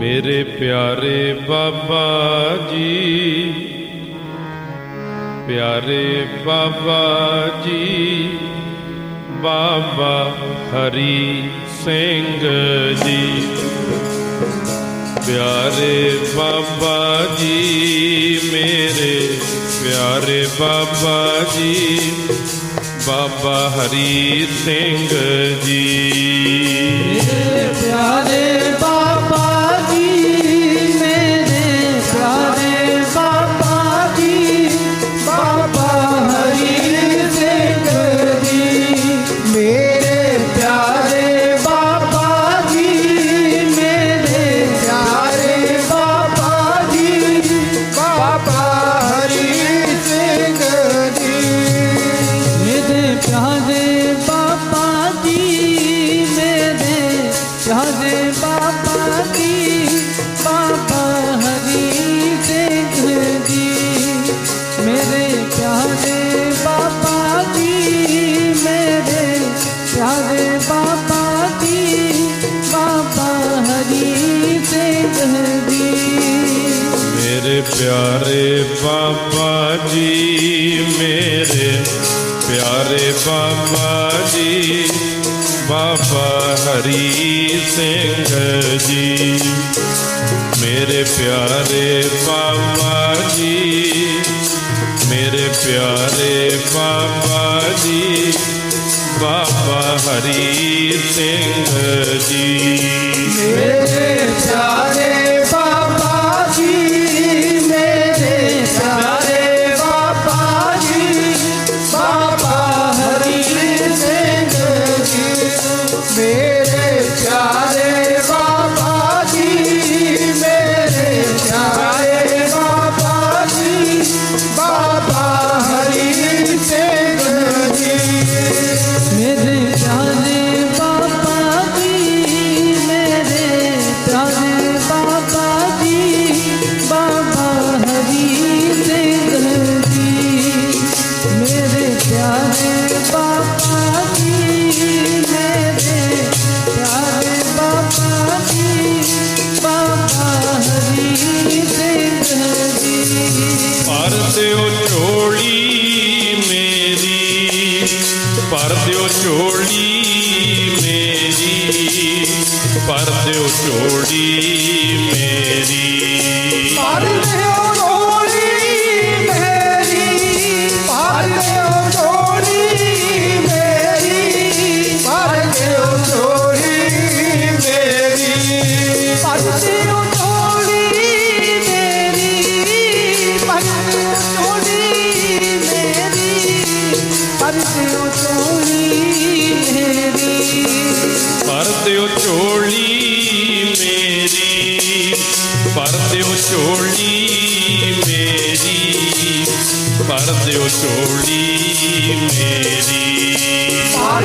ਮੇਰੇ ਪਿਆਰੇ ਬਾਬਾ ਜੀ। ਪਿਆਰੇ ਬਾਬਾ ਜੀ, ਬਾਬਾ ਹਰੀ ਸਿੰਘ ਜੀ। ਪਿਆਰੇ ਬਾਬਾ ਜੀ, ਮੇਰੇ ਪਿਆਰੇ ਬਾਬਾ ਜੀ, ਬਾਬਾ ਹਰੀ ਸਿੰਘ ਜੀ। ਪਿਆਰੇ ਬਾਬਾ ਜੀ ਮੇਰੇ, ਪਿਆਰੇ ਬਾਬਾ ਜੀ, ਬਾਬਾ ਹਰੀ ਸਿੰਘ ਜੀ। ਮੇਰੇ ਪਿਆਰੇ ਬਾਬਾ ਜੀ, ਮੇਰੇ ਪਿਆਰੇ ਬਾਬਾ ਜੀ, ਬਾਬਾ ਹਰੀ ਸਿੰਘ ਜੀ। ਮੇਰੇ ਭਰ ਦਿਓ ਝੋਲੀ ਮੇਰੀ ਭਰ ਦਿਓ ਝੋਲੀ ਮੇਰੀ ਭਰ ਦਿਓ ਝੋਲੀ ਮੇਰੀ। ਪਰ ਭਰ ਦਿਓ ਝੋਲੀ ਮੇਰੀ ਭਰ ਦਿਓ ਝੋਲੀ ਮੇਰੀ। ਪਰ